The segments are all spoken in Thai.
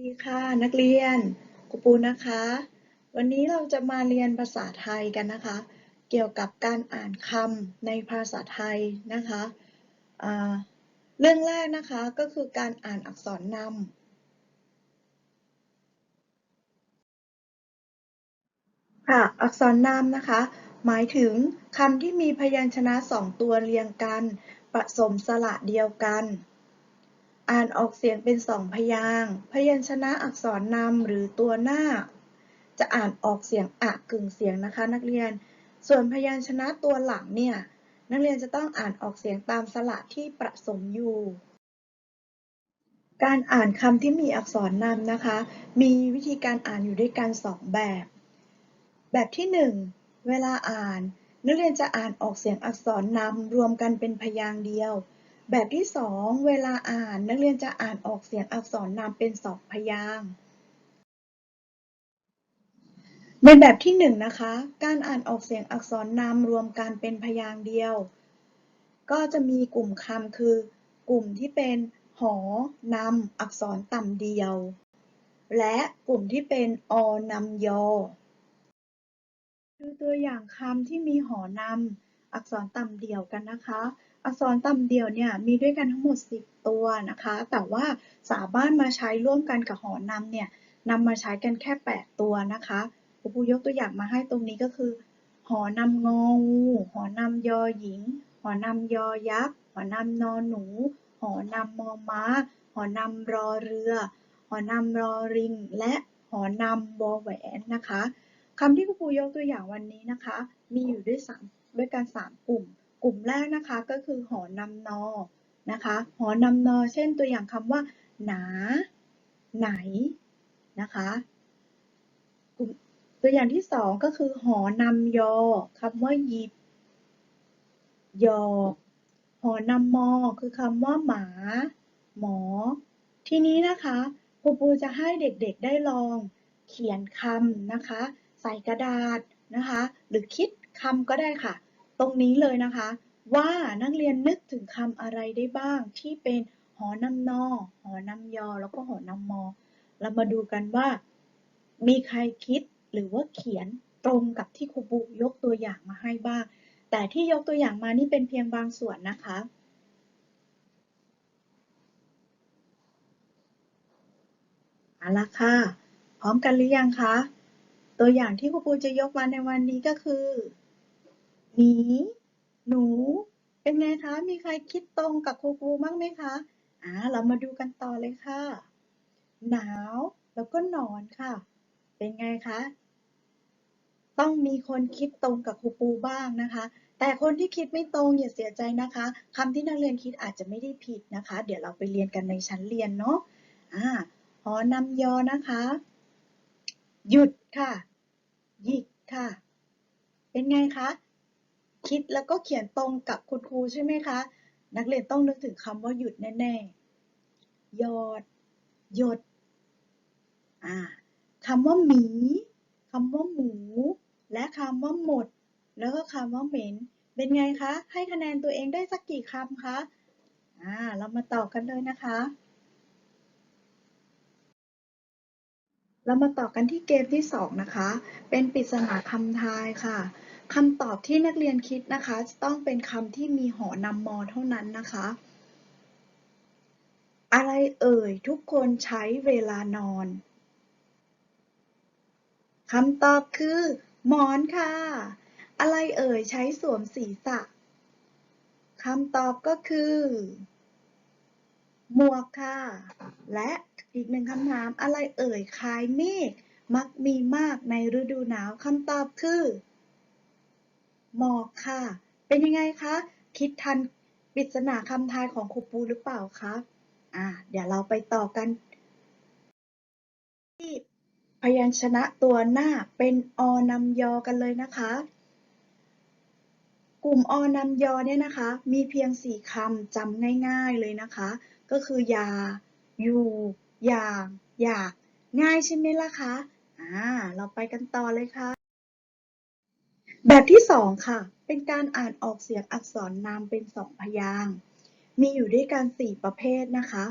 ดีค่ะ นักเรียนครูปูนะคะ วันนี้เราจะมาเรียนภาษาไทยกันนะคะ เกี่ยวกับการอ่านคำในภาษาไทยนะคะเรื่องแรกนะคะก็คือการอ่านอักษรนำค่ะอักษรนำนะคะ หมายถึงคำที่มีพยัญชนะสองตัวเรียงกันผสมสระเดียวกัน อ่านออกเสียงเป็นสองพยางค์พยัญชนะอักษรนำหรือตัวหน้า จะอ่านออกเสียงอะกึ่งเสียงนะคะ นักเรียน ส่วนพยัญชนะตัวหลังเนี่ย นักเรียนจะต้องอ่านออกเสียงตามสระที่ประสมอยู่ การอ่านคำที่มีอักษรนำนะคะ มีวิธีการอ่านอยู่ด้วยกันสองแบบ แบบที่หนึ่งเวลาอ่าน นักเรียนจะอ่านออกเสียงอักษรนำรวมกันเป็นพยางค์เดียว แบบที่สองเวลาอ่านนักเรียนจะอ่านออกเสียงอักษรนำเป็นสองพยางค์ในแบบที่หนึ่งนะคะ การอ่านออกเสียงอักษรนำรวมกันเป็นพยางค์เดียว ก็จะมีกลุ่มคำคือ กลุ่มที่เป็นหอนำอักษรต่ำเดียว และกลุ่มที่เป็นอนำยอดูตัวอย่างคำที่มีหอนำ อักษรต่ำเดี่ยวกันนะคะ อักษรต่ำเดี่ยวเนี่ยมีด้วยกันทั้งหมด 10 ตัวนะคะ แต่ว่าสามารถมาใช้ร่วมกันกับหอนำเนี่ยนำมาใช้กันแค่ 8 ตัวนะคะครูปูยกตัวอย่างมาให้ตรงนี้ก็คือ หอนำงองูหอนำยอหญิง หอนำยอยักษ์ หอนำนอหนู หอนำมอม้า หอนำรอเรือ หอนำรอริง และหอนำวอแหวนนะคะคำที่ครูปูยกตัวอย่างวันนี้นะคะ มีอยู่ด้วยสาม ด้วยกันสามกลุ่ม กลุ่มแรกนะคะก็คือหอนำนอนะคะ หอนำนอ เช่นตัวอย่างคำว่า หนา ไหนนะคะกลุ่มตัวอย่างที่สองก็คือหอนำยอคำว่าหยิบ ยอ หอนำมอ คือคำว่าหมา หมอ ทีนี้นะคะครูปูจะให้เด็กๆได้ลองเขียนคำนะคะ ใส่กระดาษนะคะ หรือคิด คำก็ได้ค่ะ ตรงนี้เลยนะคะ ว่านักเรียนนึกถึงคำอะไรได้บ้าง ที่เป็นหอนำนอ หอนำยอ แล้วก็หอนำมอ เรามาดูกันว่า มีใครคิดหรือว่าเขียนตรงกับที่ครูปูยกตัวอย่างมาให้บ้าง แต่ที่ยกตัวอย่างมานี่เป็นเพียงบางส่วนนะคะเอาละค่ะ พร้อมกันหรือยังคะ ตัวอย่างที่ครูปูจะยกมาในวันนี้ก็คือ หมี หนู เป็นไงคะ มีใครคิดตรงกับครูปูบ้างไหมคะ อ่า เรามาดูกันต่อเลยค่ะ หนาว แล้วก็หนอนค่ะ เป็นไงคะ ต้องมีคนคิดตรงกับครูปูบ้างนะคะ แต่คนที่คิดไม่ตรงอย่าเสียใจนะคะคำที่นักเรียนคิดอาจจะไม่ได้ผิดนะคะ เดี๋ยวเราไปเรียนกันในชั้นเรียนเนาะ อ่าหอนำยอนะคะ หยุดค่ะ หยิกค่ะ เป็นไงคะ คิดแล้วก็เขียนตรงกับคุณครูใช่ไหมคะ นักเรียนต้องนึกถึงคำว่าหยุดแน่ๆหยอด หยดอ่าคำว่าหมีคำว่าหมู และคำว่าหมด แล้วก็คำว่าเหม็น เป็นไงคะ ให้คะแนนตัวเองได้สักกี่คำคะอ่าเรามาต่อกันเลยนะคะ เรามาต่อกันที่เกมที่สองนะคะ เป็นปริศนาคำทายค่ะ คำตอบที่นักเรียนคิดนะคะจะต้องเป็นคำที่มีหอนำมอเท่านั้นนะคะ อะไรเอ่ยทุกคนใช้เวลานอนคำตอบคือ หมอนค่ะ อะไรเอ่ยใช้สวมศีรษะคำตอบก็คือ หมวกค่ะ และอีกหนึ่งคำถามอะไรเอ่ยคลายเมฆมักมีมากในฤดูหนาวคำตอบคือ หมอกค่ะ เป็นยังไงคะ คิดทันปริศนาคำทายของครูปูหรือเปล่าคะ อ่า เดี๋ยวเราไปต่อกัน ที่พยัญชนะตัวหน้าเป็นอนำยอกันเลยนะคะ กลุ่มอนำยอเนี่ยนะคะ มีเพียงสี่คำจำง่าย ๆเลยนะคะ ก็คือยา อยู่ อย่าง อยาก ง่ายใช่ไหมล่ะคะ อ่า เราไปกันต่อเลยค่ะ แบบที่สองค่ะ เป็นการอ่านออกเสียงอักษรนามเป็นสองพยางค์มีอยู่ด้วยกันสี่ประเภทนะคะ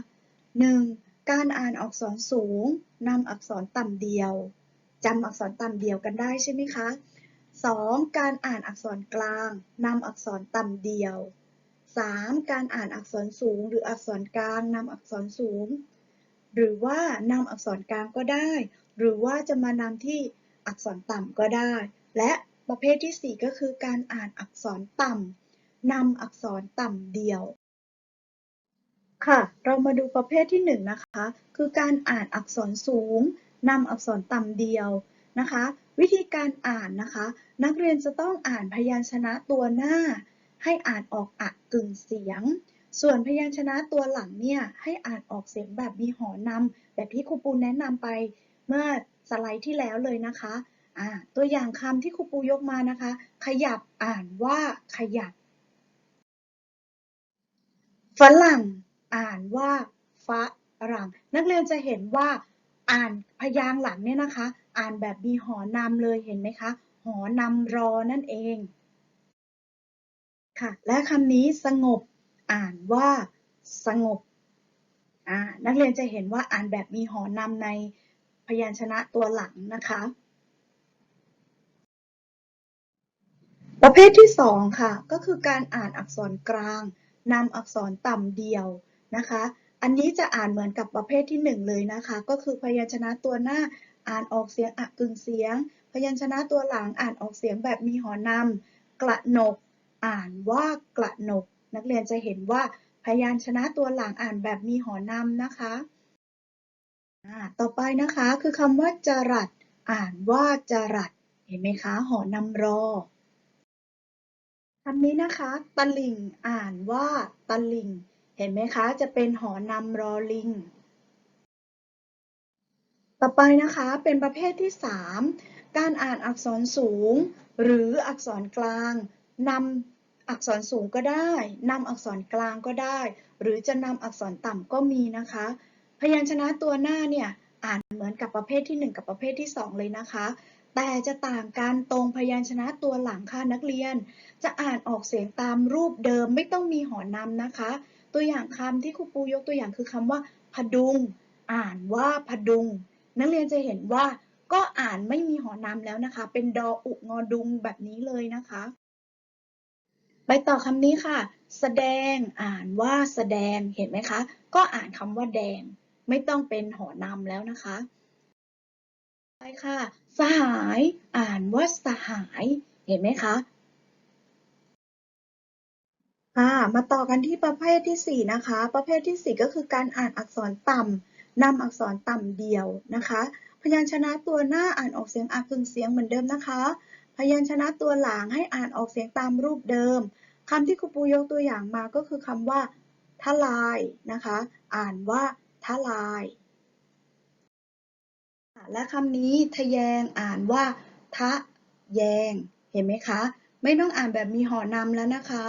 1. การอ่านอักษรสูงนำอักษรต่ำเดียวจำอักษรต่ำเดียวกันได้ใช่ไหมคะ 2. การอ่านอักษรกลางนำอักษรต่ำเดียว 3. การอ่านอักษรสูง หรืออักษรกลางนำอักษรสูง หรือว่านำอักษรกลางก็ได้ หรือว่าจะมานำที่อักษรต่ำก็ได้ และ ประเภทที่ 4 ก็คือการอ่านอักษรต่ำนำอักษรต่ำเดียว ค่ะ เรามาดูประเภทที่ 1 นะคะ คือการอ่านอักษรสูงนำอักษรต่ำเดียวนะคะ วิธีการอ่านนะคะ นักเรียนจะต้องอ่านพยัญชนะตัวหน้า ให้อ่านออกอะกึ่งเสียง ส่วนพยัญชนะตัวหลังเนี่ยให้อ่านออกเสียงแบบมีหอนำแบบที่ครูปูนแนะนำไปเมื่อสไลด์ที่แล้วเลยนะคะ ตัวอย่างคำที่ครูปูยกมานะคะ ขยับอ่านว่าขยับ ฝรั่งอ่านว่าฝรั่ง นักเรียนจะเห็นว่าอ่านพยางหลังเนี่ยนะคะ อ่านแบบมีหอนำเลยเห็นไหมคะ หอนำรอนั่นเอง ค่ะ และคำนี้สงบ อ่านว่าสงบ นักเรียนจะเห็นว่าอ่านแบบมีหอนำในพยัญชนะตัวหลังนะคะ ประเภทที่สองค่ะ ก็คือการอ่านอักษรกลางนำอักษรต่ำเดียวนะคะ อันนี้จะอ่านเหมือนกับประเภทที่หนึ่งเลยนะคะ ก็คือพยัญชนะตัวหน้าอ่านออกเสียงอะกึ่งเสียง พยัญชนะตัวหลังอ่านออกเสียงแบบมีหอนำกระหนก อ่านว่ากระหนก นักเรียนจะเห็นว่าพยัญชนะตัวหลังอ่านแบบมีหอนำนะคะต่อไปนะคะคือคำว่าจรัสอ่านว่าจรัสเห็นไหมคะ หอนำรอ คำนี้นะคะ ตะลิ่งอ่านว่าตะลิ่ง เห็นไหมคะ จะเป็นหอนำรอลิง ต่อไปนะคะ เป็นประเภทที่ 3 การอ่านอักษรสูง หรืออักษรกลางนำอักษรสูงก็ได้นำอักษรกลางก็ได้ หรือจะนำอักษรต่ำก็มีนะคะ พยัญชนะตัวหน้าเนี่ย อ่านเหมือนกับประเภทที่ 1 กับประเภทที่ 2 เลยนะคะ แต่จะต่างกันตรงพยัญชนะตัวหลังค่ะนักเรียน จะอ่านออกเสียงตามรูปเดิมไม่ต้องมีหอนำนะคะ ตัวอย่างคำที่ครูปูยกตัวอย่างคือคำว่า พดุง อ่านว่าพดุง นักเรียนจะเห็นว่าก็อ่านไม่มีหอนำแล้วนะคะ เป็นดออุงอดุงแบบนี้เลยนะคะ ไปต่อคำนี้ค่ะ แสดงอ่านว่าแสดงเห็นไหมคะ ก็อ่านคำว่าแดง ไม่ต้องเป็นหอนำแล้วนะคะ ไปค่ะสหาย อ่านว่าสหาย เห็นไหมคะค่ะมาต่อกันที่ประเภทที่ 4 นะคะ ประเภทที่ 4 ก็คือการอ่านอักษรต่ำนำอักษรต่ำเดียวนะคะ พยัญชนะตัวหน้าอ่านออกเสียงอากึ่งเสียงเหมือนเดิมนะคะ พยัญชนะตัวหลังให้อ่านออกเสียงตามรูปเดิมคำที่ครูปูยกตัวอย่างมาก็คือคำว่าทลายนะคะ อ่านว่าทลาย และคำนี้ทะแยงอ่านว่า ทะแยง เห็นไหมคะ ไม่ต้องอ่านแบบมีหอนำแล้วนะคะ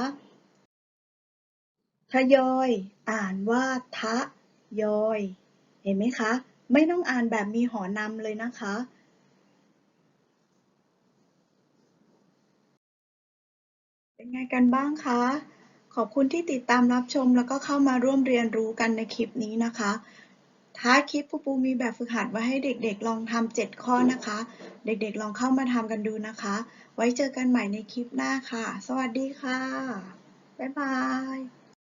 ทยอย อ่านว่า ทะยอย เห็นไหมคะ ไม่ต้องอ่านแบบมีหอนำเลยนะคะเป็นไงกันบ้างคะ ขอบคุณที่ติดตามรับชมแล้วก็เข้ามาร่วมเรียนรู้กันในคลิปนี้นะคะ ท้ายคลิปปูปูมีแบบฝึกหัดไว้ให้เด็กๆ ลองทำเจ็ดข้อนะคะ เด็กๆ ลองเข้ามาทำกันดูนะคะ ไว้เจอกันใหม่ในคลิปหน้าค่ะ สวัสดีค่ะ บ๊ายบาย